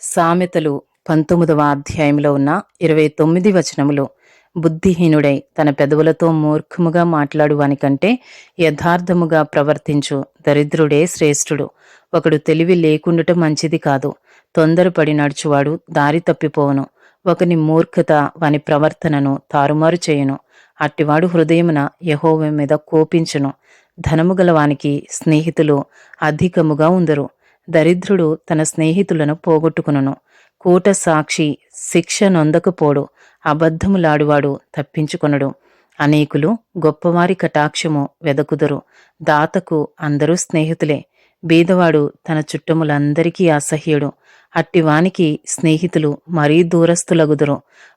సామెతలు పంతొమ్మిదవ అధ్యాయంలో ఉన్న ఇరవై తొమ్మిది వచనములు. బుద్ధిహీనుడై తన పెదవులతో మూర్ఖముగా మాట్లాడు వానికంటే యథార్థముగా ప్రవర్తించు దరిద్రుడే శ్రేష్ఠుడు. ఒకడు తెలివి లేకుండుట మంచిది కాదు. తొందరపడి నడుచువాడు దారి తప్పిపోవును. ఒకని మూర్ఖత వాని ప్రవర్తనను తారుమారు చేయును. అట్టివాడు హృదయమున యహోవ మీద కోపించును. ధనము గలవానికి స్నేహితులు అధికముగా ఉందరు. దరిద్రుడు తన స్నేహితులను పోగొట్టుకును కూట సాక్షి శిక్ష నొందకపోడు అబద్ధములాడువాడు తప్పించుకొనడు. అనేకులు గొప్పవారి కటాక్షము వెదకుదురు. దాతకు అందరూ స్నేహితులే. బీదవాడు తన చుట్టములందరికీ అసహ్యుడు. అట్టివానికి స్నేహితులు మరీ దూరస్తులగుదురు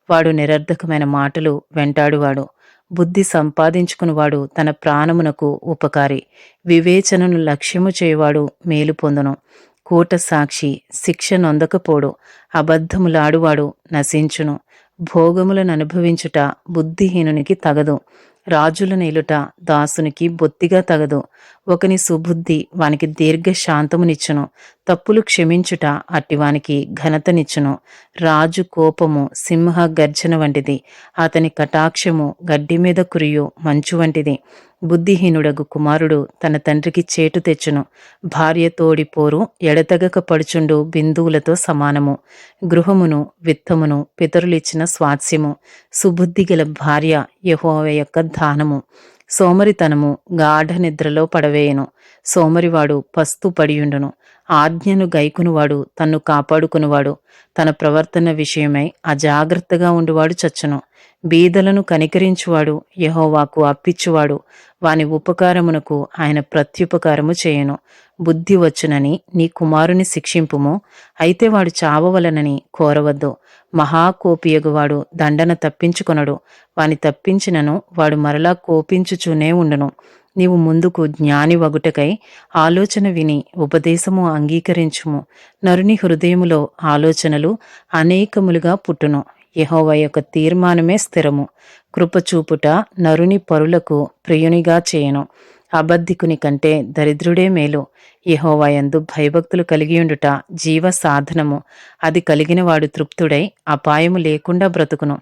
వాడు నిరర్ధకమైన మాటలు వెంటాడువాడు. బుద్ధి సంపాదించుకునివాడు తన ప్రాణమునకు ఉపకారి. వివేచనను లక్ష్యము చేయవాడు మేలు పొందును. కూట సాక్షి శిక్ష నొందకపోడు. అబద్ధములాడువాడు నశించును. భోగములను అనుభవించుట బుద్ధిహీనునికి తగదు. రాజుల నేలుట దాసునికి బొత్తిగా తగదు. ఒకని సుబుద్ధి వానికి దీర్ఘ శాంతమునిచ్చును. తప్పులు క్షమించుట అట్టివానికి ఘనతనిచ్చును. రాజు కోపము సింహ గర్జన వంటిది. అతని కటాక్షము గడ్డి మీద కురియు మంచు వంటిది. బుద్ధిహీనుడగు కుమారుడు తన తండ్రికి చేటు తెచ్చును. భార్య తోడిపోరు ఎడతెగక పడుచుండు బిందువులతో సమానము. గృహమును విత్తమును పితరులిచ్చిన స్వాస్యము సుబుద్ధి గల భార్య యహోవ యొక్క దానము. సోమరితనము గాఢ నిద్రలో పడవేయను. సోమరివాడు పస్తు పడియుండును. ఆజ్ఞను గైకునివాడు తన్ను కాపాడుకునివాడు. తన ప్రవర్తన విషయమై అజాగ్రత్తగా ఉండువాడు చచ్చును. బీదలను కనికరించువాడు యహోవాకు అప్పిచ్చువాడు. వాని ఉపకారమునకు ఆయన ప్రత్యుపకారము చేయను. బుద్ధి వచ్చునని నీ కుమారుని శిక్షింపుము. అయితే వాడు చావవలనని కోరవద్దు. మహాకోపియగువాడు దండన తప్పించుకొనడు. వాని తప్పించినను వాడు మరలా కోపించుచూనే ఉండును. నీవు ముందుకు జ్ఞాని వగుటకై ఆలోచన విని ఉపదేశము అంగీకరించుము. నరుని హృదయములో ఆలోచనలు అనేకములుగా పుట్టును. యహోవ యొక్క తీర్మానమే స్థిరము. కృపచూపుట నరుని పరులకు ప్రియునిగా చేయను. అబద్ధికుని కంటే దరిద్రుడే మేలు. యహోవయందు భయభక్తులు కలిగియుండుట జీవ సాధనము. అది కలిగిన వాడు తృప్తుడై అపాయము లేకుండా బ్రతుకును.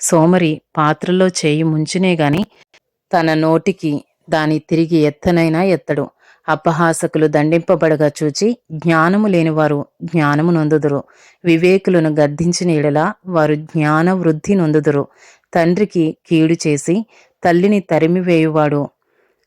సోమరి పాత్రలో చేయి ముంచునే గాని తన నోటికి దాని తిరిగి ఎత్తనైనా ఎత్తడు. అపహాసకులు దండింపబడగా చూచి జ్ఞానము లేనివారు జ్ఞానము నొందుదురు. వివేకులను గద్దించిన ఎడలా వారు జ్ఞాన వృద్ధి నొందుదురు. తండ్రికి కీడు చేసి తల్లిని తరిమివేయువాడు.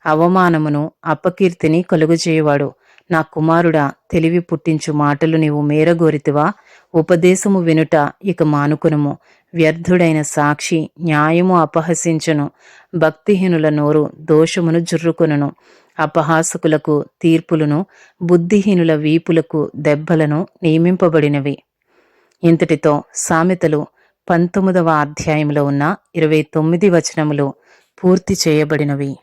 అవమానమును అపకీర్తిని కలుగుచేయువాడు నా కుమారుడా తెలివి పుట్టించు మాటలు నీవు మేరగోరితివా. ఉపదేశము వినుట ఇక మానుకునుము. వ్యర్థుడైన సాక్షి న్యాయము అపహసించును. భక్తిహీనుల నోరు దోషమును జుర్రుకొనును. అపహాసకులకు తీర్పులను బుద్ధిహీనుల వీపులకు దెబ్బలను నియమింపబడినవి. ఇంతటితో సామెతలు పంతొమ్మిదవ అధ్యాయంలో ఉన్న ఇరవై తొమ్మిది వచనములు పూర్తి చేయబడినవి.